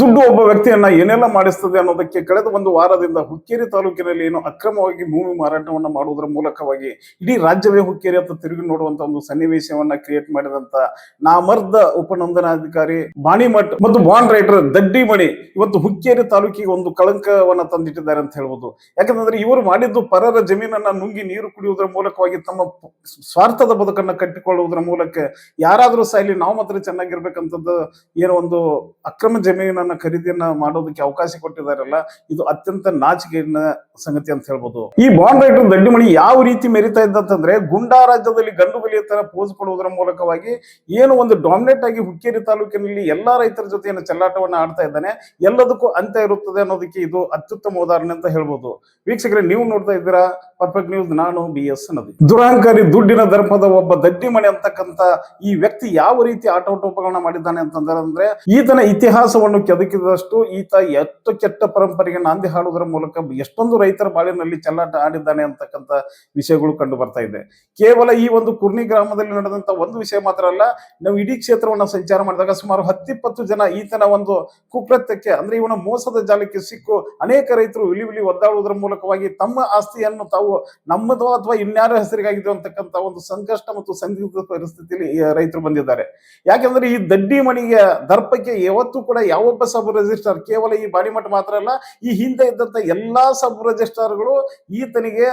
ದುಡ್ಡು ಒಬ್ಬ ವ್ಯಕ್ತಿಯನ್ನ ಏನೆಲ್ಲ ಮಾಡಿಸ್ತದೆ ಅನ್ನೋದಕ್ಕೆ ಕಳೆದ ಒಂದು ವಾರದಿಂದ ಹುಕ್ಕೇರಿ ತಾಲೂಕಿನಲ್ಲಿ ಏನು ಅಕ್ರಮವಾಗಿ ಭೂಮಿ ಮಾರಾಟವನ್ನ ಮಾಡುವುದರ ಮೂಲಕವಾಗಿ ಇಡೀ ರಾಜ್ಯವೇ ಹುಕ್ಕೇರಿ ಅಂತ ತಿರುಗಿ ನೋಡುವಂತ ಒಂದು ಸನ್ನಿವೇಶವನ್ನ ಕ್ರಿಯೇಟ್ ಮಾಡಿದಂತ ನಾಮರ್ದ ಉಪನೋಂದನಾಧಿಕಾರಿ ಬಾಣಿಮಠ್ ಮತ್ತು ಬಾಂಡ್ ರೈಟರ್ ದಡ್ಡಿ ಮಣಿ ಇವತ್ತು ಹುಕ್ಕೇರಿ ತಾಲೂಕಿಗೆ ಒಂದು ಕಳಂಕವನ್ನ ತಂದಿಟ್ಟಿದ್ದಾರೆ ಅಂತ ಹೇಳ್ಬೋದು. ಯಾಕಂತಂದ್ರೆ ಇವರು ಮಾಡಿದ್ದು ಪರರ ಜಮೀನನ್ನ ನುಂಗಿ ನೀರು ಕುಡಿಯುವುದರ ಮೂಲಕವಾಗಿ ತಮ್ಮ ಸ್ವಾರ್ಥದ ಬದುಕನ್ನ ಕಟ್ಟಿಕೊಳ್ಳುವುದರ ಮೂಲಕ ಯಾರಾದ್ರೂ ಇಲ್ಲಿ ನಾವು ಮಾತ್ರ ಚೆನ್ನಾಗಿರ್ಬೇಕಂತದ್ದು ಏನೋ ಒಂದು ಅಕ್ರಮ ಜಮೀನನ್ನ ಖರೀದಿಯನ್ನ ಮಾಡೋದಕ್ಕೆ ಅವಕಾಶ ಕೊಟ್ಟಿದಾರಲ್ಲ ಇದು ಅತ್ಯಂತ ನಾಚಿಕೆಯನ್ನ ಸಂಗತಿ ಅಂತ ಹೇಳ್ಬೋದು. ಈ ಬಾಂಡ್ ರೈಟರ್ ದಡ್ಡಿಮಣಿ ಯಾವ ರೀತಿ ಮೆರಿತಾ ಇದ್ದಂತಂದ್ರೆ ಗುಂಡಾ ರಾಜ್ಯದಲ್ಲಿ ಗಂಡು ಬಲಿಯ ತರ ಪೋಸ್ ಕೊಡುವುದರ ಮೂಲಕವಾಗಿ ಏನು ಒಂದು ಡಾಮಿನೇಟ್ ಆಗಿ ಹುಕ್ಕೇರಿ ತಾಲೂಕಿನಲ್ಲಿ ಎಲ್ಲಾ ರೈತರ ಜೊತೆ ಏನು ಚೆಲ್ಲಾಟವನ್ನ ಆಡ್ತಾ ಇದ್ದಾನೆ, ಎಲ್ಲದಕ್ಕೂ ಅಂತ್ಯ ಇರುತ್ತದೆ ಅನ್ನೋದಕ್ಕೆ ಇದು ಅತ್ಯುತ್ತಮ ಉದಾಹರಣೆ ಅಂತ ಹೇಳ್ಬೋದು. ವೀಕ್ಷಕರೇ, ನೀವು ನೋಡ್ತಾ ಇದ್ದೀರಾ ಪರ್ಫೆಕ್ಟ್ ನ್ಯೂಸ್ ನಾನು ಬಿ ಎಸ್ ನದಿ. ದುರಹಂಕಾರಿ ದುಡ್ಡಿನ ಧರ್ಮದ ಒಬ್ಬ ದಡ್ಡಿಮಣಿ ಅಂತಕ್ಕಂತ ಈ ವ್ಯಕ್ತಿ ಯಾವ ರೀತಿ ಆಟೋಟೋಪಗಳನ್ನ ಮಾಡಿದ್ದಾನೆ ಅಂತಂದ್ರೆ, ಈತನ ಇತಿಹಾಸವನ್ನು ಕೆದಕಿದಷ್ಟು ಈತ ಎತ್ತು ಕೆಟ್ಟ ಪರಂಪರೆಗೆ ನಾಂದಿ ಹಾಡುವುದರ ಮೂಲಕ ಎಷ್ಟೊಂದು ರೈತರ ಬಾಳಿನಲ್ಲಿ ಚೆಲ್ಲಾಟ ಆಡಿದ್ದಾನೆ ಅಂತಕ್ಕಂಥ ವಿಷಯಗಳು ಕಂಡು ಬರ್ತಾ ಇದೆ. ಕೇವಲ ಈ ಒಂದು ಕುರ್ನಿ ಗ್ರಾಮದಲ್ಲಿ ನಡೆದಂತ ಒಂದು ವಿಷಯ ಮಾತ್ರ ಅಲ್ಲ, ನಾವು ಇಡೀ ಕ್ಷೇತ್ರವನ್ನ ಸಂಚಾರ ಮಾಡಿದಾಗ ಸುಮಾರು ಹತ್ತಿಪ್ಪತ್ತು ಜನ ಈತನ ಒಂದು ಕುಕೃತ್ಯಕ್ಕೆ, ಅಂದ್ರೆ ಇವನ ಮೋಸದ ಜಾಲಕ್ಕೆ ಸಿಕ್ಕು ಅನೇಕ ರೈತರು ವಿಲಿ ವಿಲಿ ಒದ್ದಾಡುವುದರ ಮೂಲಕವಾಗಿ ತಮ್ಮ ಆಸ್ತಿಯನ್ನು ತಾವು ನಮ್ಮದು ಅಥವಾ ಇನ್ಯಾರ ಹೆಸರಿಗಾಗಿದೆ ಅಂತಕ್ಕಂಥ ಒಂದು ಸಂಕಷ್ಟ ಮತ್ತು ಸಂದಿಗ್ಧ ಪರಿಸ್ಥಿತಿಯಲ್ಲಿ ರೈತರು ಬಂದಿದ್ದಾರೆ. ಯಾಕೆಂದ್ರೆ ಈ ದಡ್ಡಿ ಮಣಿಗೆ ದರ್ಪಕ್ಕೆ ಯಾವತ್ತೂ ಕೂಡ ಯಾವೊಬ್ಬ ಸಬ್ ರಿಜಿಸ್ಟರ್ ಕೇವಲ ಈ ಬಾಡಿಮಠ ಮಾತ್ರ ಅಲ್ಲ ಈ ಹಿಂದೆ ಇದ್ದಂತ ಎಲ್ಲಾ ಸಬ್ ರಿಜಿಸ್ಟರ್ಗಳು ಈತನಿಗೆ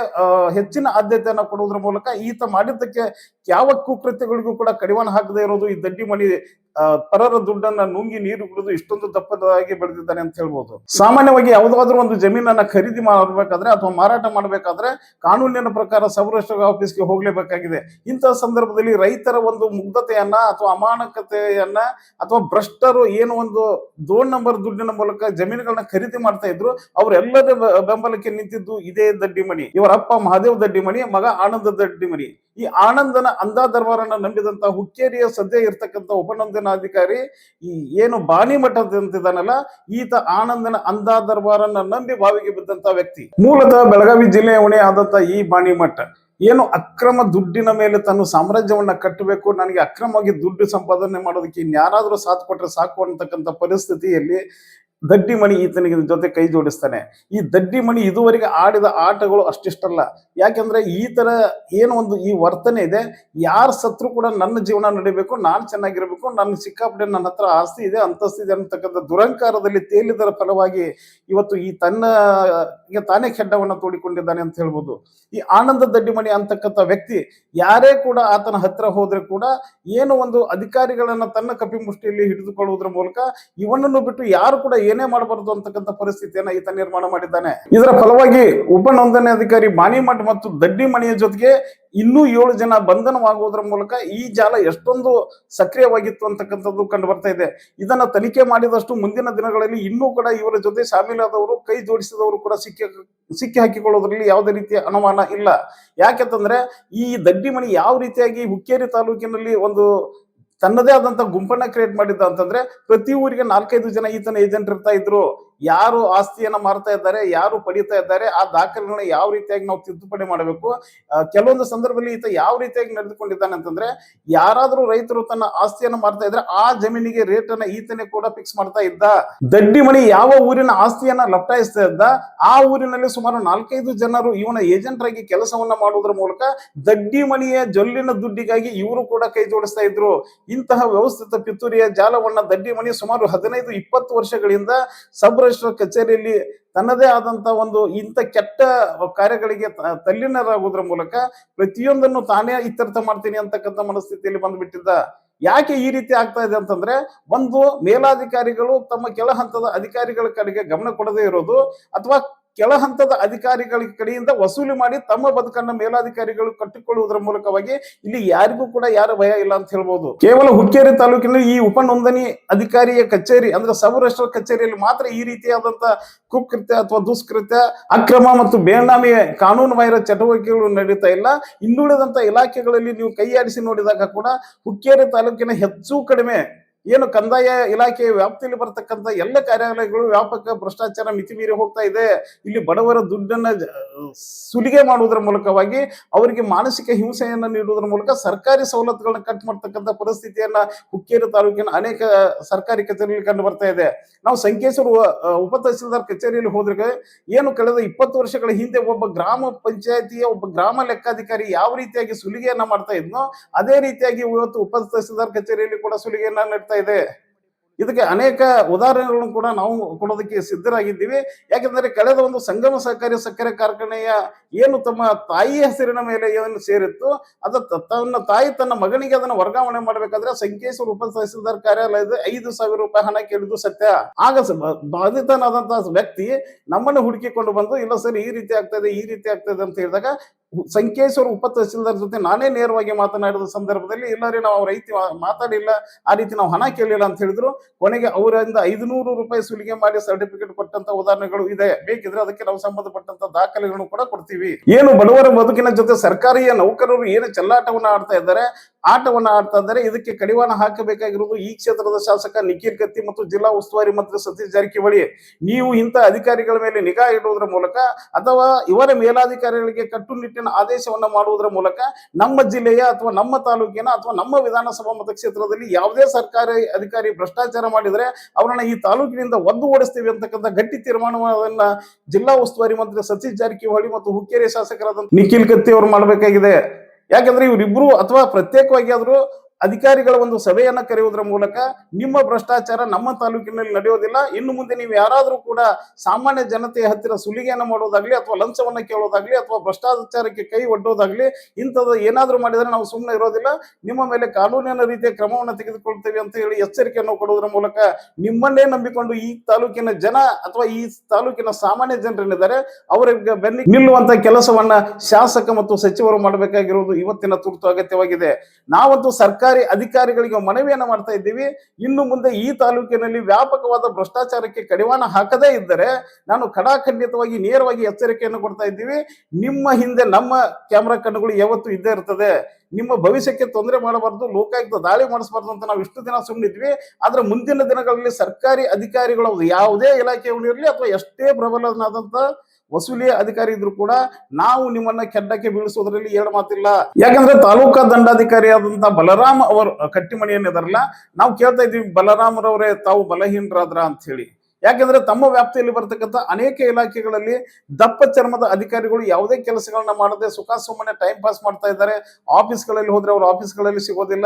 ಹೆಚ್ಚಿನ ಆದ್ಯತೆಯನ್ನು ಕೊಡುವುದರ ಮೂಲಕ ಈತ ಮಾಡಿದ್ದಕ್ಕೆ ಯಾವ ಕುಕೃತ್ಯಗಳಿಗೂ ಕೂಡ ಕಡಿವಾಣ ಹಾಕದೇ ಇರೋದು ಈ ದಡ್ಡಿ ಮಣಿ ಆ, ಪರರ ದುಡ್ಡನ್ನ ನುಂಗಿ ನೀರು ಕುಡಿದು ಇಷ್ಟೊಂದು ದಪ್ಪದಾಗಿ ಬೆಳೆದಿದ್ದಾನೆ ಅಂತ ಹೇಳ್ಬೋದು. ಸಾಮಾನ್ಯವಾಗಿ ಯಾವುದಾದ್ರೂ ಒಂದು ಜಮೀನನ್ನ ಖರೀದಿ ಮಾಡಬೇಕಾದ್ರೆ ಅಥವಾ ಮಾರಾಟ ಮಾಡಬೇಕಾದ್ರೆ ಕಾನೂನಿನ ಪ್ರಕಾರ ಸೌರಾಷ್ಟ್ರ ಆಫೀಸ್ಗೆ ಹೋಗ್ಲೇಬೇಕಾಗಿದೆ. ಇಂತಹ ಸಂದರ್ಭದಲ್ಲಿ ರೈತರ ಒಂದು ಮುಗ್ಧತೆಯನ್ನ ಅಥವಾ ಅಮಾನಕತೆಯನ್ನ ಅಥವಾ ಭ್ರಷ್ಟರು ಏನು ಒಂದು ದೋಣ್ ನಂಬರ್ ದುಡ್ಡಿನ ಮೂಲಕ ಜಮೀನುಗಳನ್ನ ಖರೀದಿ ಮಾಡ್ತಾ ಇದ್ರು, ಅವರೆಲ್ಲರ ಬೆಂಬಲಕ್ಕೆ ನಿಂತಿದ್ದು ಇದೇ ದಡ್ಡಿಮಣಿ. ಇವರ ಅಪ್ಪ ಮಹಾದೇವ್ ದಡ್ಡಿಮಣಿ, ಮಗ ಆನಂದ ದಡ್ಡಿಮಣಿ. ಈ ಆನಂದನ ಅಂದಾ ದರ್ಬಾರನ್ನ ನಂಬಿದಂತ ಹುಕ್ಕೇರಿಯ ಸದ್ಯ ಇರ್ತಕ್ಕಂಥ ಉಪನಂದನಾಧಿಕಾರಿ ಈ ಏನು ಅಂತ ಅಂತಿದ್ದಾನಲ್ಲ, ಈತ ಆನಂದನ ಅಂಧ ದರ್ಬಾರನ್ನ ನಂಬಿ ಬಾವಿಗೆ ಬಿದ್ದಂತ ವ್ಯಕ್ತಿ. ಮೂಲತಃ ಬೆಳಗಾವಿ ಜಿಲ್ಲೆಯ ಹೊಣೆ ಆದಂತ ಈ ಬಾಣಿಮಠ ಏನು ಅಕ್ರಮ ದುಡ್ಡಿನ ಮೇಲೆ ತನ್ನ ಸಾಮ್ರಾಜ್ಯವನ್ನ ಕಟ್ಟಬೇಕು, ನನಗೆ ಅಕ್ರಮವಾಗಿ ದುಡ್ಡು ಸಂಪಾದನೆ ಮಾಡೋದಕ್ಕೆ ಇನ್ಯಾರಾದ್ರೂ ಸಾಥ್ ಕೊಟ್ರೆ ಸಾಕು ಅಂತಕ್ಕಂಥ ಪರಿಸ್ಥಿತಿಯಲ್ಲಿ ದಡ್ಡಿಮಣಿ ಈತನಿಗೆ ಜೊತೆ ಕೈ ಜೋಡಿಸ್ತಾನೆ. ಈ ದಡ್ಡಿಮಣಿ ಇದುವರೆಗೆ ಆಡಿದ ಆಟಗಳು ಅಷ್ಟಿಷ್ಟಲ್ಲ. ಯಾಕೆಂದ್ರೆ ಈ ತರ ಏನು ಒಂದು ಈ ವರ್ತನೆ ಇದೆ. ಯಾರು ಸತ್ರು ಕೂಡ ನನ್ನ ಜೀವನ ನಡಿಬೇಕು, ನಾನು ಚೆನ್ನಾಗಿರ್ಬೇಕು ನನ್ನ ಸಿಕ್ಕಾಪಟ್ಟೆ ನನ್ನ ಹತ್ರ ಆಸ್ತಿ ಇದೆ, ಅಂತಸ್ತಿ ಇದೆ ಅಂತಕ್ಕಂಥ ದುರಂಕಾರದಲ್ಲಿ ತೇಲಿದರ ಫಲವಾಗಿ ಇವತ್ತು ಈ ತನ್ನ ತಾನೇ ಖೆಡ್ಡವನ್ನ ತೋಡಿಕೊಂಡಿದ್ದಾನೆ ಅಂತ ಹೇಳ್ಬೋದು. ಈ ಆನಂದ ದಡ್ಡಿಮಣಿ ಅಂತಕ್ಕಂಥ ವ್ಯಕ್ತಿ ಯಾರೇ ಕೂಡ ಆತನ ಹತ್ರ ಹೋದ್ರೆ ಕೂಡ ಏನು ಒಂದು ಅಧಿಕಾರಿಗಳನ್ನ ತನ್ನ ಕಪಿಮುಷ್ಟಿಯಲ್ಲಿ ಹಿಡಿದುಕೊಳ್ಳುವುದರ ಮೂಲಕ ಇವನನ್ನು ಬಿಟ್ಟು ಯಾರು ಕೂಡ ಏನೇ ಮಾಡಬಾರದು ಅಂತಕ್ಕಂಥ ಪರಿಸ್ಥಿತಿಯನ್ನ ಈತ ನಿರ್ಮಾಣ ಮಾಡಿದ್ದಾನೆ. ಇದರ ಫಲವಾಗಿ ಉಪ ನೋಂದಣಿ ಅಧಿಕಾರಿ ಬಾಣಿಮಠ ಮತ್ತು ದಡ್ಡಿಮಣಿಯ ಜೊತೆಗೆ ಇನ್ನೂ ಏಳು ಜನ ಬಂಧನವಾಗುವುದರ ಮೂಲಕ ಈ ಜಾಲ ಎಷ್ಟೊಂದು ಸಕ್ರಿಯವಾಗಿತ್ತು ಅಂತಕ್ಕಂಥದ್ದು ಕಂಡು ಬರ್ತಾ ಇದೆ. ಇದನ್ನ ತನಿಖೆ ಮಾಡಿದಷ್ಟು ಮುಂದಿನ ದಿನಗಳಲ್ಲಿ ಇನ್ನೂ ಕೂಡ ಇವರ ಜೊತೆ ಶಾಮೀಲಾದವರು, ಕೈ ಜೋಡಿಸಿದವರು ಕೂಡ ಸಿಕ್ಕಿ ಸಿಕ್ಕಿ ಹಾಕಿಕೊಳ್ಳೋದ್ರಲ್ಲಿ ಯಾವುದೇ ರೀತಿಯ ಅನುಮಾನ ಇಲ್ಲ. ಯಾಕೆಂತಂದ್ರೆ ಈ ದಡ್ಡಿಮಣಿ ಯಾವ ರೀತಿಯಾಗಿ ಹುಕ್ಕೇರಿ ತಾಲೂಕಿನಲ್ಲಿ ಒಂದು ತನ್ನದೇ ಆದಂತ ಗುಂಪನ್ನ ಕ್ರಿಯೇಟ್ ಮಾಡಿದ್ದ ಅಂತಂದ್ರೆ ಪ್ರತಿ ಊರಿಗೆ ನಾಲ್ಕೈದು ಜನ ಈತನ ಏಜೆಂಟ್ ಇರ್ತಾ ಇದ್ರು. ಯಾರು ಆಸ್ತಿಯನ್ನ ಮಾರ್ತಾ ಇದ್ದಾರೆ, ಯಾರು ಪಡಿತಾ ಇದ್ದಾರೆ, ಆ ದಾಖಲೆಗಳನ್ನ ಯಾವ ರೀತಿಯಾಗಿ ನಾವು ತಿದ್ದುಪಡಿ ಮಾಡಬೇಕು? ಕೆಲವೊಂದು ಸಂದರ್ಭದಲ್ಲಿ ಈತ ಯಾವ ರೀತಿಯಾಗಿ ನಡೆದುಕೊಂಡಿದ್ದಾನೆ ಅಂತಂದ್ರೆ, ಯಾರಾದ್ರೂ ರೈತರು ತನ್ನ ಆಸ್ತಿಯನ್ನ ಮಾರ್ತಾ ಇದ್ರೆ ಆ ಜಮೀನಿಗೆ ರೇಟ್ ಅನ್ನ ಈತನೇ ಕೂಡ ಫಿಕ್ಸ್ ಮಾಡ್ತಾ ಇದ್ದ. ದಡ್ಡಿಮಣಿ ಯಾವ ಊರಿನ ಆಸ್ತಿಯನ್ನ ಲಪ್ಟಾಯಿಸ್ತಾ ಇದ್ದ, ಆ ಊರಿನಲ್ಲಿ ಸುಮಾರು ನಾಲ್ಕೈದು ಜನರು ಇವನ ಏಜೆಂಟ್ ಆಗಿ ಕೆಲಸವನ್ನ ಮಾಡುವುದರ ಮೂಲಕ ದಡ್ಡಿಮಣಿಯ ಜೊಲ್ಲಿನ ದುಡ್ಡಿಗಾಗಿ ಇವರು ಕೂಡ ಕೈ ಜೋಡಿಸ್ತಾ ಇದ್ರು. ಇಂತಹ ವ್ಯವಸ್ಥಿತ ಪಿತೂರಿಯ ಜಾಲವನ್ನ ದಡ್ಡಿಮಣಿ ಸುಮಾರು ಹದಿನೈದು, ಇಪ್ಪತ್ತು ವರ್ಷಗಳಿಂದ ಸಬ್ ಕಚೇರಿಯಲ್ಲಿ ತನ್ನದೇ ಆದಂತ ಒಂದು ಇಂಥ ಕೆಟ್ಟ ಕಾರ್ಯಗಳಿಗೆ ತಲ್ಲೀನರಾಗುವುದರ ಮೂಲಕ ಪ್ರತಿಯೊಂದನ್ನು ತಾನೇ ಇತ್ಯರ್ಥ ಮಾಡ್ತೀನಿ ಅಂತಕ್ಕಂಥ ಮನಸ್ಥಿತಿಯಲ್ಲಿ ಬಂದ್ಬಿಟ್ಟಿದ್ದ. ಯಾಕೆ ಈ ರೀತಿ ಆಗ್ತಾ ಇದೆ ಅಂತಂದ್ರೆ ಒಂದು ಮೇಲಾಧಿಕಾರಿಗಳು ತಮ್ಮ ಕೆಳ ಹಂತದ ಅಧಿಕಾರಿಗಳ ಕಡೆಗೆ ಗಮನ ಕೊಡದೇ ಇರೋದು ಅಥವಾ ಕೆಳ ಹಂತದ ಅಧಿಕಾರಿಗಳ ಕಡೆಯಿಂದ ವಸೂಲಿ ಮಾಡಿ ತಮ್ಮ ಬದುಕನ್ನ ಮೇಲಾಧಿಕಾರಿಗಳು ಕಟ್ಟಿಕೊಳ್ಳುವುದರ ಮೂಲಕವಾಗಿ ಇಲ್ಲಿ ಯಾರಿಗೂ ಕೂಡ ಯಾರ ಭಯ ಇಲ್ಲ ಅಂತ ಹೇಳ್ಬೋದು. ಕೇವಲ ಹುಕ್ಕೇರಿ ತಾಲೂಕಿನಲ್ಲಿ ಈ ಉಪ ಅಧಿಕಾರಿಯ ಕಚೇರಿ ಅಂದ್ರೆ ಸಬ್ ಕಚೇರಿಯಲ್ಲಿ ಮಾತ್ರ ಈ ರೀತಿಯಾದಂತ ಕುಕೃತ್ಯ ಅಥವಾ ದುಷ್ಕೃತ್ಯ, ಅಕ್ರಮ ಮತ್ತು ಬೇನಾಮಿ ಕಾನೂನು ಬಾಹಿರ ಚಟುವಟಿಕೆಗಳು ನಡೀತಾ ಇಲ್ಲ. ಇನ್ನುಳಿದಂತ ಇಲಾಖೆಗಳಲ್ಲಿ ನೀವು ಕೈಯಾಡಿಸಿ ನೋಡಿದಾಗ ಕೂಡ ಹುಕ್ಕೇರಿ ತಾಲೂಕಿನ ಹೆಚ್ಚು ಕಡಿಮೆ ಏನು ಕಂದಾಯ ಇಲಾಖೆಯ ವ್ಯಾಪ್ತಿಯಲ್ಲಿ ಬರ್ತಕ್ಕಂಥ ಎಲ್ಲ ಕಾರ್ಯಾಲಯಗಳು ವ್ಯಾಪಕ ಭ್ರಷ್ಟಾಚಾರ ಮಿತಿ ಮೀರಿ ಹೋಗ್ತಾ ಇದೆ. ಇಲ್ಲಿ ಬಡವರ ದುಡ್ಡನ್ನ ಸುಲಿಗೆ ಮಾಡುವುದರ ಮೂಲಕವಾಗಿ ಅವರಿಗೆ ಮಾನಸಿಕ ಹಿಂಸೆಯನ್ನ ನೀಡುವುದರ ಮೂಲಕ ಸರ್ಕಾರಿ ಸವಲತ್ತುಗಳನ್ನ ಕಟ್ ಮಾಡ್ತಕ್ಕಂಥ ಪರಿಸ್ಥಿತಿಯನ್ನ ಹುಕ್ಕೇರಿ ತಾಲೂಕಿನ ಅನೇಕ ಸರ್ಕಾರಿ ಕಚೇರಿಯಲ್ಲಿ ಕಂಡು ಬರ್ತಾ ಇದೆ. ನಾವು ಸಂಕೇಶ್ವರ ಉಪ ತಹಸೀಲ್ದಾರ್ ಕಚೇರಿಯಲ್ಲಿ ಹೋದ್ರೆ ಏನು ಕಳೆದ ಇಪ್ಪತ್ತು ವರ್ಷಗಳ ಹಿಂದೆ ಒಬ್ಬ ಗ್ರಾಮ ಪಂಚಾಯತಿಯ ಒಬ್ಬ ಗ್ರಾಮ ಲೆಕ್ಕಾಧಿಕಾರಿ ಯಾವ ರೀತಿಯಾಗಿ ಸುಲಿಗೆಯನ್ನ ಮಾಡ್ತಾ ಇದ್ನೋ, ಅದೇ ರೀತಿಯಾಗಿ ಇವತ್ತು ಉಪ ತಹಸೀಲ್ದಾರ್ ಕಚೇರಿಯಲ್ಲಿ ಕೂಡ ಸುಲಿಗೆಯನ್ನ ನೀಡ್ತಾ ಇದೆ. ಇದಕ್ಕೆ ಅನೇಕ ಉದಾಹರಣೆಗಳನ್ನು ಕೂಡ ನಾವು ಕೊಡೋದಕ್ಕೆ ಸಿದ್ಧರಾಗಿದ್ದೀವಿ. ಯಾಕೆಂದರೆ ಕಳೆದ ಒಂದು ಸಂಗಮ ಸಹಕಾರಿ ಸಕ್ಕರೆ ಕಾರ್ಖಾನೆಯ ಏನು ತಮ್ಮ ತಾಯಿ ಹೆಸರಿನ ಮೇಲೆ ಏನು ಸೇರಿತ್ತು, ಅದ ತನ್ನ ತಾಯಿ ತನ್ನ ಮಗನಿಗೆ ಅದನ್ನು ವರ್ಗಾವಣೆ ಮಾಡಬೇಕಾದ್ರೆ ಸಂಕೇಶ್ವರ ಉಪ ತಹಸೀಲ್ದಾರ್ ಕಾರ್ಯಾಲಯದ ಐದು ಸಾವಿರ ರೂಪಾಯಿ ಹಣ ಕೇಳಿದ್ದು ಸತ್ಯ. ಆಗ ಬಾಧಿತನಾದಂತಹ ವ್ಯಕ್ತಿ ನಮ್ಮನ್ನು ಹುಡುಕಿಕೊಂಡು ಬಂದು, ಇಲ್ಲ ಸರ್ ಈ ರೀತಿ ಆಗ್ತದೆ ಈ ರೀತಿ ಆಗ್ತದೆ ಅಂತ ಹೇಳಿದಾಗ ಸಂಕೇಶ್ವರ ಉಪ ತಹಸೀಲ್ದಾರ್ ಜೊತೆ ನಾನೇ ನೇರವಾಗಿ ಮಾತನಾಡಿದ ಸಂದರ್ಭದಲ್ಲಿ ಇಲ್ಲ ರೀ ನಾವು ಅವ್ರ ರೈತ ಮಾತಾಡಿಲ್ಲ, ಆ ರೀತಿ ನಾವು ಹಣ ಕೇಳಿಲ್ಲ ಅಂತ ಹೇಳಿದ್ರು. ಕೊನೆಗೆ ಅವರಿಂದ ಐದುನೂರು ರೂಪಾಯಿ ಸುಲಿಗೆ ಮಾಡಿ ಸರ್ಟಿಫಿಕೇಟ್ ಕೊಟ್ಟಂತ ಉದಾಹರಣೆಗಳು ಇದೆ. ಬೇಕಿದ್ರೆ ಅದಕ್ಕೆ ನಾವು ಸಂಬಂಧಪಟ್ಟಂತ ದಾಖಲೆಗಳನ್ನು ಕೂಡ ಕೊಡ್ತೀವಿ. ಏನು ಬಡವರ ಬದುಕಿನ ಜೊತೆ ಸರ್ಕಾರಿಯ ನೌಕರರು ಏನು ಚಲ್ಲಾಟವನ್ನ ಆಡ್ತಾ ಇದ್ದಾರೆ ಆಟವನ್ನ ಆಡ್ತಾ ಇದ್ದಾರೆ. ಇದಕ್ಕೆ ಕಡಿವಾಣ ಹಾಕಬೇಕಾಗಿರುವುದು ಈ ಕ್ಷೇತ್ರದ ಶಾಸಕ ನಿಖಿಲ್ ಕತ್ತಿ ಮತ್ತು ಜಿಲ್ಲಾ ಉಸ್ತುವಾರಿ ಮಂತ್ರಿ ಸತೀಶ್ ಜಾರಕಿಹೊಳಿ. ನೀವು ಇಂಥ ಅಧಿಕಾರಿಗಳ ಮೇಲೆ ನಿಗಾ ಇಡುವುದರ ಮೂಲಕ ಅಥವಾ ಇವರ ಮೇಲಾಧಿಕಾರಿಗಳಿಗೆ ಕಟ್ಟುನಿಟ್ಟಿನ ಆದೇಶವನ್ನ ಮಾಡುವುದರ ಮೂಲಕ ನಮ್ಮ ಜಿಲ್ಲೆಯ ಅಥವಾ ನಮ್ಮ ತಾಲೂಕಿನ ಅಥವಾ ನಮ್ಮ ವಿಧಾನಸಭಾ ಮತಕ್ಷೇತ್ರದಲ್ಲಿ ಯಾವುದೇ ಸರ್ಕಾರಿ ಅಧಿಕಾರಿ ಭ್ರಷ್ಟಾಚಾರ ಮಾಡಿದರೆ ಅವರನ್ನು ಈ ತಾಲೂಕಿನಿಂದ ಒದ್ದು ಓಡಿಸ್ತೀವಿ ಅಂತಕ್ಕಂಥ ಗಟ್ಟಿ ತೀರ್ಮಾನವನ್ನ ಜಿಲ್ಲಾ ಉಸ್ತುವಾರಿ ಮಂತ್ರಿ ಸತೀಶ್ ಜಾರಕಿಹೊಳಿ ಮತ್ತು ಹುಕ್ಕೇರಿ ಶಾಸಕರಾದ ನಿಖಿಲ್ ಕತ್ತಿ ಅವರು ಮಾಡಬೇಕಾಗಿದೆ. ಯಾಕಂದ್ರೆ ಇವರಿಬ್ರು ಅಥವಾ ಪ್ರತ್ಯೇಕವಾಗಿ ಆದ್ರೂ ಅಧಿಕಾರಿಗಳ ಒಂದು ಸಭೆಯನ್ನ ಕರೆಯುವುದರ ಮೂಲಕ ನಿಮ್ಮ ಭ್ರಷ್ಟಾಚಾರ ನಮ್ಮ ತಾಲೂಕಿನಲ್ಲಿ ನಡೆಯೋದಿಲ್ಲ. ಇನ್ನು ಮುಂದೆ ನೀವು ಯಾರಾದರೂ ಕೂಡ ಸಾಮಾನ್ಯ ಜನತೆಯ ಹತ್ತಿರ ಸುಲಿಗೆಯನ್ನು ಮಾಡೋದಾಗ್ಲಿ ಅಥವಾ ಲಂಚವನ್ನ ಕೇಳೋದಾಗ್ಲಿ ಅಥವಾ ಭ್ರಷ್ಟಾಚಾರಕ್ಕೆ ಕೈ ಒಡ್ಡೋದಾಗ್ಲಿ ಇಂಥದ್ದು ಏನಾದರೂ ಮಾಡಿದರೆ ನಾವು ಸುಮ್ಮನೆ ಇರೋದಿಲ್ಲ. ನಿಮ್ಮ ಮೇಲೆ ಕಾನೂನಿನ ರೀತಿಯ ಕ್ರಮವನ್ನು ತೆಗೆದುಕೊಳ್ತೇವೆ ಅಂತ ಹೇಳಿ ಎಚ್ಚರಿಕೆಯನ್ನು ಕೊಡುವುದರ ಮೂಲಕ ನಿಮ್ಮನ್ನೇ ನಂಬಿಕೊಂಡು ಈ ತಾಲೂಕಿನ ಜನ ಅಥವಾ ಈ ತಾಲೂಕಿನ ಸಾಮಾನ್ಯ ಜನರೇನಿದ್ದಾರೆ ಅವರಿಗೆ ಬೆನ್ನಿ ನಿಲ್ಲುವಂತ ಕೆಲಸವನ್ನ ಶಾಸಕ ಮತ್ತು ಸಚಿವರು ಮಾಡಬೇಕಾಗಿರುವುದು ಇವತ್ತಿನ ತುರ್ತು ಅಗತ್ಯವಾಗಿದೆ. ನಾವಂತೂ ಸರ್ಕಾರಿ ಅಧಿಕಾರಿಗಳಿಗೆ ಮನವಿಯನ್ನು ಮಾಡ್ತಾ ಇದ್ದೀವಿ. ಇನ್ನು ಮುಂದೆ ಈ ತಾಲೂಕಿನಲ್ಲಿ ವ್ಯಾಪಕವಾದ ಭ್ರಷ್ಟಾಚಾರಕ್ಕೆ ಕಡಿವಾಣ ಹಾಕದೇ ಇದ್ದರೆ ನಾನು ಖಡಾಖಂಡಿತವಾಗಿ ನೇರವಾಗಿ ಎಚ್ಚರಿಕೆಯನ್ನು ಕೊಡ್ತಾ ಇದ್ದೀವಿ. ನಿಮ್ಮ ಹಿಂದೆ ನಮ್ಮ ಕ್ಯಾಮ್ರಾ ಕಣ್ಣುಗಳು ಯಾವತ್ತೂ ಇದ್ದೇ ಇರ್ತದೆ. ನಿಮ್ಮ ಭವಿಷ್ಯಕ್ಕೆ ತೊಂದರೆ ಮಾಡಬಾರ್ದು, ಲೋಕಾಯುಕ್ತ ದಾಳಿ ಮಾಡಿಸಬಾರ್ದು ಅಂತ ನಾವು ಇಷ್ಟು ದಿನ ಸುಮ್ಮನಿದ್ವಿ ಆದ್ರೆ ಮುಂದಿನ ದಿನಗಳಲ್ಲಿ ಸರ್ಕಾರಿ ಅಧಿಕಾರಿಗಳು ಯಾವುದೇ ಇಲಾಖೆಯವನು ಇರಲಿ ಅಥವಾ ಎಷ್ಟೇ ಪ್ರಬಲನಾದಂತ ವಸೂಲಿ ಅಧಿಕಾರಿ ಇದ್ರು ಕೂಡ ನಾವು ನಿಮ್ಮನ್ನ ಕೆಡ್ಡಕ್ಕೆ ಬೀಳಿಸೋದ್ರಲ್ಲಿ ಎರಡು ಮಾತಿಲ್ಲ. ಯಾಕಂದ್ರೆ ತಾಲೂಕಾ ದಂಡಾಧಿಕಾರಿ ಆದಂತ ಬಲರಾಮ್ ಅವರು ಕಟ್ಟಿಮಣಿ ಏನಿದಾರಲ್ಲ ನಾವು ಕೇಳ್ತಾ ಇದೀವಿ, ಬಲರಾಮರವರೇ ತಾವು ಬಲಹೀನರಾದ್ರ ಅಂತ ಹೇಳಿ. ಯಾಕಂದ್ರೆ ತಮ್ಮ ವ್ಯಾಪ್ತಿಯಲ್ಲಿ ಬರ್ತಕ್ಕಂಥ ಅನೇಕ ಇಲಾಖೆಗಳಲ್ಲಿ ದಪ್ಪ ಚರ್ಮದ ಅಧಿಕಾರಿಗಳು ಯಾವುದೇ ಕೆಲಸಗಳನ್ನ ಮಾಡದೆ ಸುಖ ಸುಮ್ಮನೆ ಟೈಮ್ ಪಾಸ್ ಮಾಡ್ತಾ ಇದ್ದಾರೆ. ಆಫೀಸ್ಗಳಲ್ಲಿ ಹೋದ್ರೆ ಅವ್ರ ಆಫೀಸ್ಗಳಲ್ಲಿ ಸಿಗೋದಿಲ್ಲ.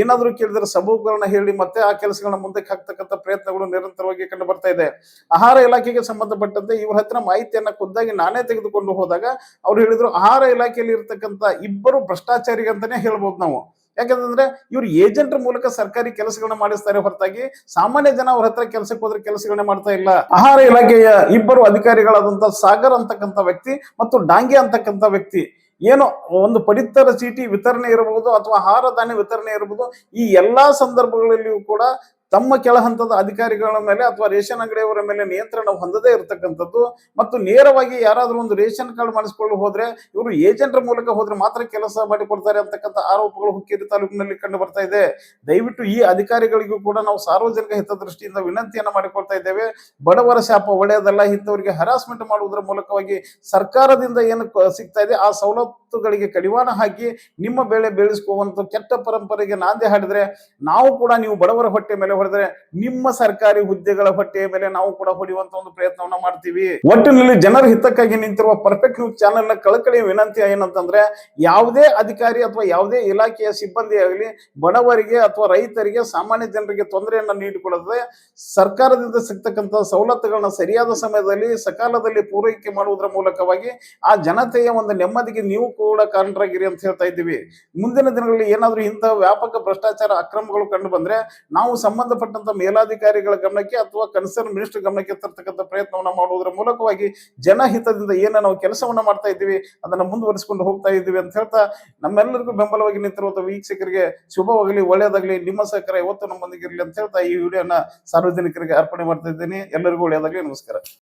ಏನಾದರೂ ಕೇಳಿದ್ರೆ ಸಬೂಬುಗಳನ್ನ ಹೇಳಿ ಮತ್ತೆ ಆ ಕೆಲಸಗಳನ್ನ ಮುಂದಕ್ಕೆ ಹಾಕ್ತಕ್ಕಂಥ ಪ್ರಯತ್ನಗಳು ನಿರಂತರವಾಗಿ ಕಂಡು ಬರ್ತಾ ಇದೆ. ಆಹಾರ ಇಲಾಖೆಗೆ ಸಂಬಂಧಪಟ್ಟಂತೆ ಇವ್ರ ಹತ್ರ ಮಾಹಿತಿಯನ್ನ ಖುದ್ದಾಗಿ ನಾನೇ ತೆಗೆದುಕೊಂಡು ಹೋದಾಗ ಅವ್ರು ಹೇಳಿದ್ರು, ಆಹಾರ ಇಲಾಖೆಯಲ್ಲಿ ಇರ್ತಕ್ಕಂಥ ಇಬ್ಬರು ಭ್ರಷ್ಟಾಚಾರಿಗಂತಾನೆ ಹೇಳ್ಬೋದು ನಾವು. ಯಾಕಂತಂದ್ರೆ ಇವ್ರು ಏಜೆಂಟ್ ಮೂಲಕ ಸರ್ಕಾರಿ ಕೆಲಸಗಳನ್ನ ಮಾಡಿಸ್ತಾರೆ ಹೊರತಾಗಿ ಸಾಮಾನ್ಯ ಜನ ಅವ್ರ ಹತ್ರ ಕೆಲಸಕ್ಕೆ ಹೋದ್ರೆ ಕೆಲಸಗಳನ್ನ ಮಾಡ್ತಾ ಇಲ್ಲ. ಆಹಾರ ಇಲಾಖೆಯ ಇಬ್ಬರು ಅಧಿಕಾರಿಗಳಾದಂತ ಸಾಗರ್ ಅಂತಕ್ಕಂತ ವ್ಯಕ್ತಿ ಮತ್ತು ಡಾಂಗೆ ಅಂತಕ್ಕಂತ ವ್ಯಕ್ತಿ. ಏನು ಒಂದು ಪಡಿತರ ಚೀಟಿ ವಿತರಣೆ ಇರಬಹುದು ಅಥವಾ ಆಹಾರ ಧಾನ್ಯ ವಿತರಣೆ ಇರಬಹುದು. ಈ ಎಲ್ಲಾ ಸಂದರ್ಭಗಳಲ್ಲಿಯೂ ಕೂಡ ತಮ್ಮ ಕೆಳ ಹಂತದ ಅಧಿಕಾರಿಗಳ ಮೇಲೆ ಅಥವಾ ರೇಷನ್ ಅಂಗಡಿಯವರ ಮೇಲೆ ನಿಯಂತ್ರಣ ಹೊಂದದೇ ಇರತಕ್ಕಂಥದ್ದು ಮತ್ತು ನೇರವಾಗಿ ಯಾರಾದರೂ ಒಂದು ರೇಷನ್ ಕಾರ್ಡ್ ಮಾಡಿಸ್ಕೊಂಡು ಹೋದ್ರೆ ಇವರು ಏಜೆಂಟರ ಮೂಲಕ ಹೋದ್ರೆ ಮಾತ್ರ ಕೆಲಸ ಮಾಡಿಕೊಡ್ತಾರೆ ಅಂತಕ್ಕಂಥ ಆರೋಪಗಳು ಹುಕ್ಕೇರಿ ತಾಲೂಕಿನಲ್ಲಿ ಕಂಡು ಬರ್ತಾ ಇದೆ. ದಯವಿಟ್ಟು ಈ ಅಧಿಕಾರಿಗಳಿಗೂ ಕೂಡ ನಾವು ಸಾರ್ವಜನಿಕ ಹಿತದೃಷ್ಟಿಯಿಂದ ವಿನಂತಿಯನ್ನ ಮಾಡಿಕೊಳ್ತಾ ಇದ್ದೇವೆ. ಬಡವರ ಶಾಪ ಒಳ್ಳೆಯದಲ್ಲ, ಇಂಥವರಿಗೆ ಹರಾಸ್ಮೆಂಟ್ ಮಾಡುವುದರ ಮೂಲಕವಾಗಿ ಸರ್ಕಾರದಿಂದ ಏನು ಸಿಗ್ತಾ ಇದೆ, ಆ ಸವಲತ್ತುಗಳಿಗೆ ಕಡಿವಾಣ ಹಾಕಿ ನಿಮ್ಮ ಬೆಳೆ ಬೆಳೆಸ್ಕೋವಂತ ಕೆಟ್ಟ ಪರಂಪರೆಗೆ ನಾಂದಿ ಹಾಡಿದ್ರೆ ನಾವು ಕೂಡ ನೀವು ಬಡವರ ಹೊಟ್ಟೆ ಮೇಲೆ ಹೊಡೆದ್ರೆ ನಿಮ್ಮ ಸರ್ಕಾರಿ ಹುದ್ದೆಗಳ ಹೊಟ್ಟೆಯ ಮೇಲೆ ನಾವು ಕೂಡ ಹೊಡೆಯುವಂತ ಒಂದು ಪ್ರಯತ್ನವನ್ನ ಮಾಡ್ತೀವಿ. ಒಟ್ಟಿನಲ್ಲಿ ಜನರ ಹಿತಕ್ಕಾಗಿ ನಿಂತಿರುವ ಪರ್ಫೆಕ್ಟ್ ನ್ಯೂಸ್ ಚಾನೆಲ್ನ ಕಳಕಳಿಯ ವಿನಂತಿ ಏನಂತಂದ್ರೆ, ಯಾವುದೇ ಅಧಿಕಾರಿ ಅಥವಾ ಯಾವುದೇ ಇಲಾಖೆಯ ಸಿಬ್ಬಂದಿ ಆಗಲಿ, ಬಡವರಿಗೆ ಅಥವಾ ರೈತರಿಗೆ, ಸಾಮಾನ್ಯ ಜನರಿಗೆ ತೊಂದರೆಯನ್ನ ನೀಡಿಕೊಳ್ಳದೆ ಸರ್ಕಾರದಿಂದ ಸಿಗ್ತಕ್ಕಂತಹ ಸವಲತ್ತುಗಳನ್ನ ಸರಿಯಾದ ಸಮಯದಲ್ಲಿ, ಸಕಾಲದಲ್ಲಿ ಪೂರೈಕೆ ಮಾಡುವುದರ ಮೂಲಕವಾಗಿ ಆ ಜನತೆಯ ಒಂದು ನೆಮ್ಮದಿಗೆ ನೀವು ಕೂಡ ಕಾರಣರಾಗಿರಿ ಅಂತ ಹೇಳ್ತಾ ಇದ್ದೀವಿ. ಮುಂದಿನ ದಿನಗಳಲ್ಲಿ ಏನಾದರೂ ಇಂತಹ ವ್ಯಾಪಕ ಭ್ರಷ್ಟಾಚಾರ ಅಕ್ರಮಗಳು ಕಂಡು ಬಂದ್ರೆ, ನಾವು ಸಂಬಂಧಪಟ್ಟಂತ ಮೇಲಾಧಿಕಾರಿಗಳ ಗಮನಕ್ಕೆ ಅಥವಾ ಕನ್ಸರ್ನ್ ಮಿನಿಸ್ಟರ್ ಗಮನಕ್ಕೆ ತರ್ತಕ್ಕಂಥ ಪ್ರಯತ್ನವನ್ನ ಮಾಡುವುದರ ಮೂಲಕವಾಗಿ ಜನಹಿತದಿಂದ ಏನ ನಾವು ಕೆಲಸವನ್ನ ಮಾಡ್ತಾ ಇದ್ದೀವಿ, ಅದನ್ನ ಮುಂದುವರಿಸಿಕೊಂಡು ಹೋಗ್ತಾ ಇದ್ದೀವಿ ಅಂತ ಹೇಳ್ತಾ ನಮ್ಮೆಲ್ಲರಿಗೂ ಬೆಂಬಲವಾಗಿ ನಿಂತಿರುವಂತಹ ವೀಕ್ಷಕರಿಗೆ ಶುಭವಾಗಲಿ, ಒಳ್ಳೆಯದಾಗಲಿ, ನಿಮ್ಮ ಸಹಕಾರ ಯಾವತ್ತು ನಮ್ಮೊಂದಿಗೆ ಇರಲಿ ಅಂತ ಹೇಳ್ತಾ ಈ ವಿಡಿಯೋನ ಸಾರ್ವಜನಿಕರಿಗೆ ಅರ್ಪಣೆ ಮಾಡ್ತಾ ಇದ್ದೀನಿ. ಎಲ್ಲರಿಗೂ ಒಳ್ಳೆಯದಾಗಲಿ, ನಮಸ್ಕಾರ.